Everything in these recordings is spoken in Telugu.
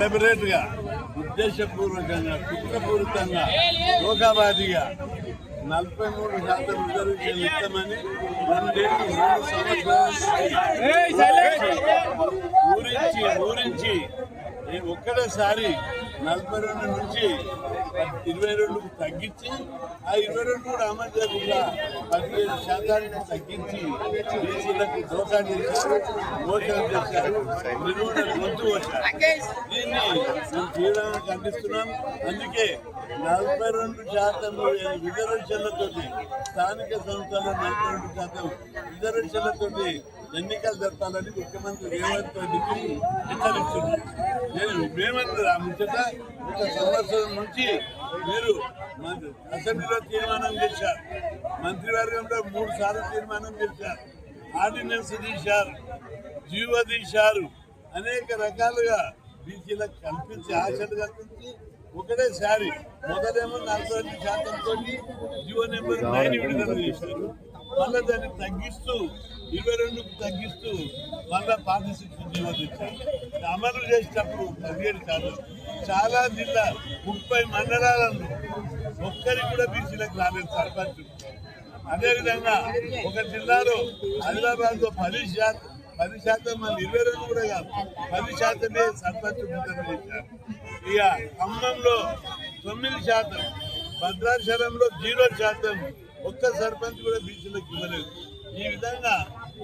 డెలిబరేట్గా ఉద్దేశపూర్వకంగా కుట్రపూరితంగా లోకాబాదిగా నలభై మూడు శాతం రిజర్వేషన్ ఇస్తామని రెండేళ్ళు రెండు సంవత్సరాలు ఊరించి ఊరించి ఈ ఒక్కటేసారి నలభై రెండు నుంచి ఇరవై రెండుకు తగ్గించి ఆ ఇరవై రెండు కూడా అమలు చేయకుండా పదిహేను శాతానికి తగ్గించి బీసీలకు దోకా చేశారు మోసం చేశారు నిలువున గొంతు వచ్చారు దీన్ని మేము తీవ్రంగా ఖండిస్తున్నాం. అందుకే నలభై రెండు శాతం రిజర్వేషన్లతో స్థానిక సంస్థల నలభై రెండు శాతం రిజర్వేషన్లతో ఎన్నికలు జరపాలని ముఖ్యమంత్రి రేవంత్ రెడ్డికి హెచ్చరిస్తున్నారు. నేను రేవంత్ ఆ ఒక సంవత్సరం నుంచి మీరు అసెంబ్లీలో తీర్మానం చేశారు. మంత్రివర్గంలో మూడు సార్లు తీర్మానం చేశారు. ఆర్డినెన్స్ తీశారు. జీవో తీశారు. అనేక రకాలుగా బీసీలకు కల్పించి ఆశలు కల్పించి ఒకటేసారి మొదలేమో నలభై రెండు శాతంతో జీవో నెంబర్ నైన్ విడుదల చేశారు. మళ్ళీ దాన్ని తగ్గిస్తూ ఇరవై రెండుకు తగ్గిస్తూ మళ్ళా శిక్షణ జీవో తెచ్చారు. అమలు చేసేటప్పుడు పదిహేడు కాదు చాలా జిల్లా ముప్పై మండలాలను ఒక్కరికి కూడా బీసీలకు రాలేదు సర్పంచ్. అదేవిధంగా ఒక జిల్లాలో ఆదిలాబాద్లో పది శాతం పది శాతం మంది ఇరవై రెండు కూడా కాదు పది శాతమే సర్పంచ్ ముద్ర చేశారు. ఇక ఖమ్మంలో తొమ్మిది శాతం భద్రాచలంలో జీరో శాతం ఒక్క సర్పంచ్ కూడా బీసీలకు ఇవ్వలేదు. ఈ విధంగా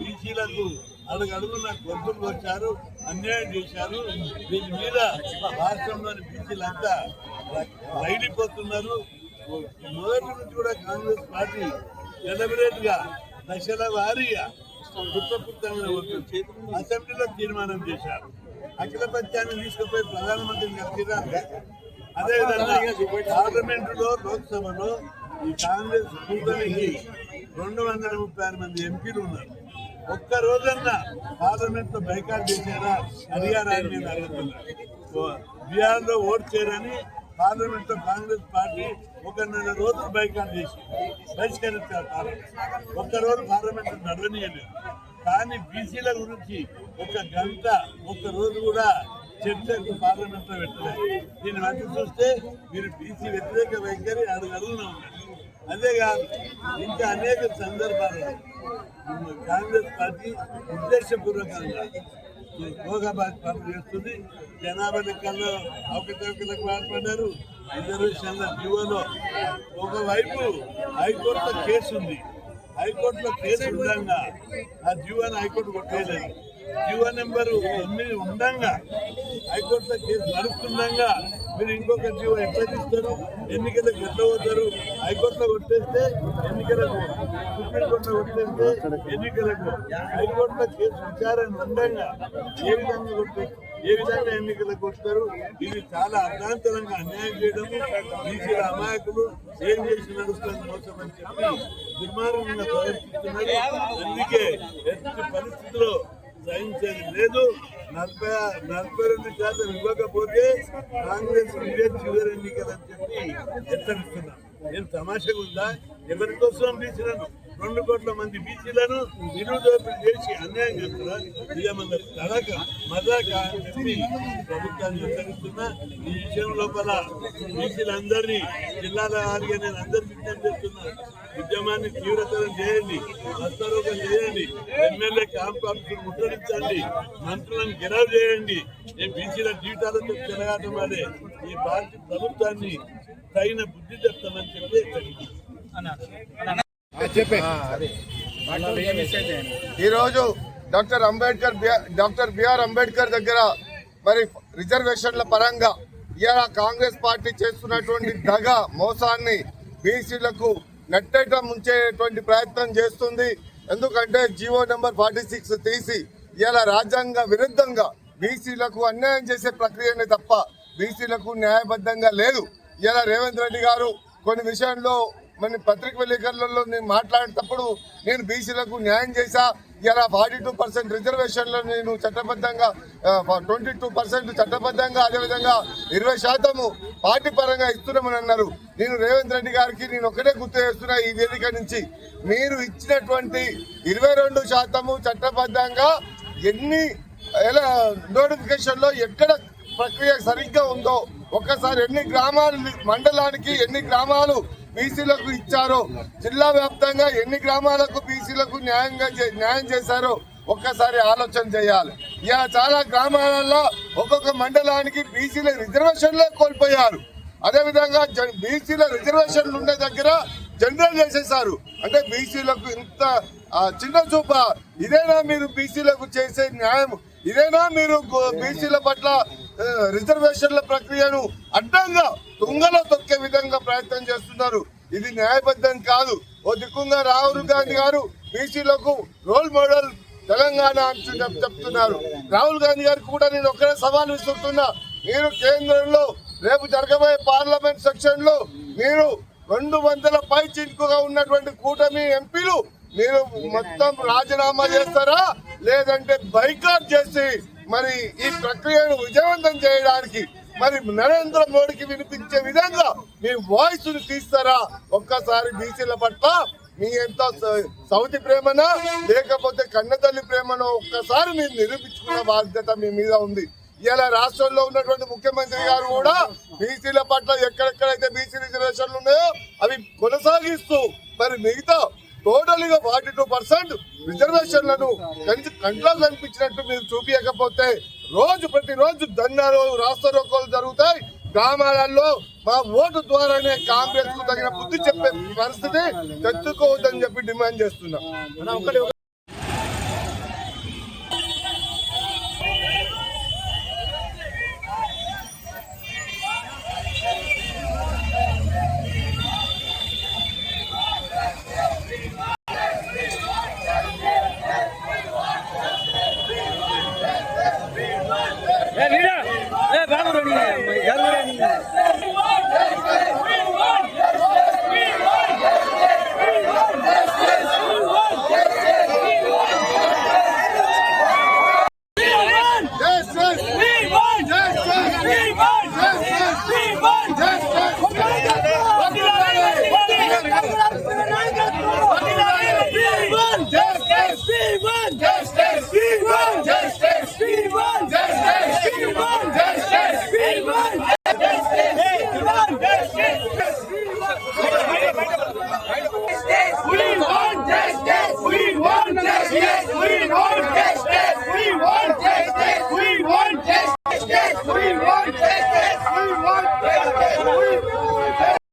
బీసీలకు అడుగు అడుగున గొంతులు వచ్చారు అన్యాయం చేశారు. దీని మీద రాష్ట్రంలోని బీసీలంతా రైలిపోతున్నారు మొదటి నుంచి కూడా కాంగ్రెస్ పార్టీ సెలబ్రేట్గా దశల వారీగా కుట్రపుత్తమైన ఉంటుంది అసెంబ్లీలో తీర్మానం చేశారు. అఖిల పక్షాన్ని తీసుకుపోయి ప్రధానమంత్రి అదే అదేవిధంగా పార్లమెంటులో లోక్సభలో ఈ కాంగ్రెస్ కూటమికి రెండు వందల ముప్పై ఆరు మంది ఎంపీలు ఉన్నారు. ఒక్క రోజన్నా పార్లమెంట్లో బైకాట్ చేశారా? అడిగారా నేను అడుగుతున్నాను బీహార్లో ఓట్ చేయరని పార్లమెంట్లో కాంగ్రెస్ పార్టీ ఒక నెల రోజులు బైకాట్ చేసి బహిష్కరించారు పార్లమెంట్. ఒక్క రోజు పార్లమెంట్ నడవనీయలేదు. కానీ బీసీల గురించి ఒక గంట ఒక్క రోజు కూడా చర్చకు పార్లమెంట్లో పెట్టలేదు. దీన్ని బట్టి చూస్తే మీరు బీసీ వ్యతిరేక వైఖరి అడుగు ఉన్నారు. అంతేకాదు ఇంకా అనేక సందర్భాల్లో కాంగ్రెస్ పార్టీ ఉద్దేశపూర్వకంగా ఈ భోగాబాద్ పనులు చేస్తుంది. జనాభా లెక్కల్లో అవకతవకలకు పాల్పడ్డారు రిజర్వేషన్ల జీవోలో ఒకవైపు హైకోర్టు కేసు ఉంది. హైకోర్టులో కేసు ఉండగా. ఆ జీవన్ హైకోర్టు కొట్టేయలేదు జీవో నెంబర్ ఎనిమిది ఉండంగా. హైకోర్టులో కేసు నడుస్తుండగా. మీరు ఇంకొక జీవో ఎట్లా తీస్తారు? ఎన్నికలకు ఎట్లా పోతారు? హైకోర్టులో కొట్టేస్తే ఎన్నికలకు సుప్రీంకోర్టులో కొట్టేస్తే ఎన్నికలకు. హైకోర్టులో కేసు విచారణ ఉండగా. ఏ విధంగా కొట్టేస్తారు ఏ విధంగా ఎన్నికలకు వస్తారు ఇది చాలా అర్థాంతరంగా అన్యాయం చేయడం బీసీల అమాయకులు ఏం చేసి నడుస్తుంది మోసం అని చెప్పి దుర్మార్గంగా ప్రవర్తిస్తున్నారు. అందుకే ఎట్టి పరిస్థితిలో సహించేది లేదు. నలభై నలభై రెండు శాతం ఇవ్వకపోతే కాంగ్రెస్ ఇదే చివరి ఎన్నికలు అని చెప్పి హెచ్చరిస్తున్నాను నేను తమాషగా ఉందా? ఎవరికోసం బీసీలను? రెండు కోట్ల మంది బీసీలను నిరుదోపిడి చేసి అన్యాయం చేస్తున్నారు ఇక మన తడక మజాక అని చెప్పి ప్రభుత్వాన్ని హెచ్చరిస్తున్నా. ఈ విషయం లోపల బీసీలందరినీ జిల్లాల వారిగా నేను అందరికీ విజ్ఞప్తి చేస్తున్నా. ఉద్యమాన్ని తీవ్రతరం చేయండి హస్తరోగం చేయండి ఎమ్మెల్యే క్యాంప్ ఆఫీసులు ముట్టడించండి మంత్రులను గెలవ చేయండి. ఈ బీసీల జీవితాలతో తిరగటం ఆడే ఈ పార్టీ ప్రభుత్వాన్ని తగిన బుద్ధి చెప్తామని చెప్పి ఈరోజు doctor Ambedkar doctor B R Ambedkar దగ్గర మరి రిజర్వేషన్ల పరంగా ఇవాళ కాంగ్రెస్ పార్టీ చేస్తున్నటువంటి దగ మోసాన్ని బీసీలకు నెట్టేట ముంచేటువంటి ప్రయత్నం చేస్తుంది. ఎందుకంటే జీవో నెంబర్ ఫార్టీ సిక్స్ తీసి ఇవాళ రాజ్యాంగ విరుద్ధంగా బీసీలకు అన్యాయం చేసే ప్రక్రియనే తప్ప బీసీలకు న్యాయబద్ధంగా లేదు. ఇలా రేవంత్ రెడ్డి గారు కొన్ని విషయంలో మన పత్రిక విలేకరులలో నేను మాట్లాడేటప్పుడు నేను బీసీలకు న్యాయం చేశా. ఇలా ఫార్టీ టూ పర్సెంట్ రిజర్వేషన్లో నేను చట్టబద్ధంగా ట్వంటీ టూ పర్సెంట్ చట్టబద్ధంగా అదేవిధంగా ఇరవై శాతము పార్టీ పరంగా ఇస్తున్నామని అన్నారు. నేను రేవంత్ రెడ్డి గారికి నేను ఒకటే గుర్తు చేస్తున్నా ఈ వేదిక నుంచి. మీరు ఇచ్చినటువంటి ఇరవై రెండు శాతము చట్టబద్ధంగా ఎన్ని ఎలా నోటిఫికేషన్లో ఎక్కడ ప్రక్రియ సరిగ్గా ఉందో ఒక్కసారి ఎన్ని గ్రామాలు మండలానికి ఎన్ని గ్రామాలు బీసీలకు ఇచ్చారో. జిల్లా వ్యాప్తంగా ఎన్ని గ్రామాలకు బీసీలకు న్యాయంగా చే- న్యాయం చేశారో ఒక్కసారి ఆలోచన చేయాలి. ఇలా చాలా గ్రామాలలో ఒక్కొక్క మండలానికి బీసీల రిజర్వేషన్లే కోల్పోయారు. అదేవిధంగా జ- బీసీల రిజర్వేషన్లు ఉండే దగ్గర జనరల్ చేసేసారు అంటే బీసీలకు ఇంత చిన్న చూప ఇదేనా మీరు బీసీలకు చేసే న్యాయం? ఇదేనా మీరు బీసీల పట్ల రిజర్వేషన్ల ప్రక్రియను అడ్డంగా తుంగలో తొక్కే విధంగా ప్రయత్నం చేస్తున్నారు. ఇది న్యాయబద్ధం కాదు. ఓ దిక్కుంగా రాహుల్ గాంధీ గారు బీసీలకు రోల్ మోడల్ తెలంగాణ అని చెప్తున్నారు. రాహుల్ గాంధీ గారికి కూడా నేను ఒక్కడే సవాల్ విసురుతున్నా. మీరు కేంద్రంలో రేపు జరగబోయే పార్లమెంట్ సెక్షన్లో మీరు రెండు వందల పై చినుకుగా ఉన్నటువంటి కూటమి ఎంపీలు మీరు మొత్తం రాజీనామా చేస్తారా? లేదంటే బైకాట్ చేసి మరి ఈ ప్రక్రియను విజయవంతం చేయడానికి మరి నరేంద్ర మోడీకి వినిపించే విధంగా మీ వాయిస్ని తీస్తారా? ఒక్కసారి బీసీల పట్ల మీ ఎంత స- సౌతి ప్రేమనా లేకపోతే కన్నతల్లి ప్రేమనో ఒక్కసారి మీరు నిరూపించుకున్న బాధ్యత మీ మీద ఉంది. ఇలా రాష్ట్రంలో ఉన్నటువంటి ముఖ్యమంత్రి గారు కూడా బీసీల పట్ల ఎక్కడెక్కడైతే బీసీ రిజర్వేషన్లు ఉన్నాయో అవి కొనసాగిస్తూ మరి మిగతా టోటల్గా ఫార్టీ టూ పర్సెంట్ రిజర్వేషన్లను కంటి కంట్లో కనిపించినట్టు మీరు చూపించకపోతే రోజు ప్రతిరోజు ధర్నాలు రాస్తారోకోలు జరుగుతాయి. గ్రామాలలో మా ఓటు ద్వారానే కాంగ్రెస్కు తగిన బుద్ధి చెప్పే పరిస్థితి తెచ్చుకోవద్దని చెప్పి డిమాండ్ చేస్తున్నాం.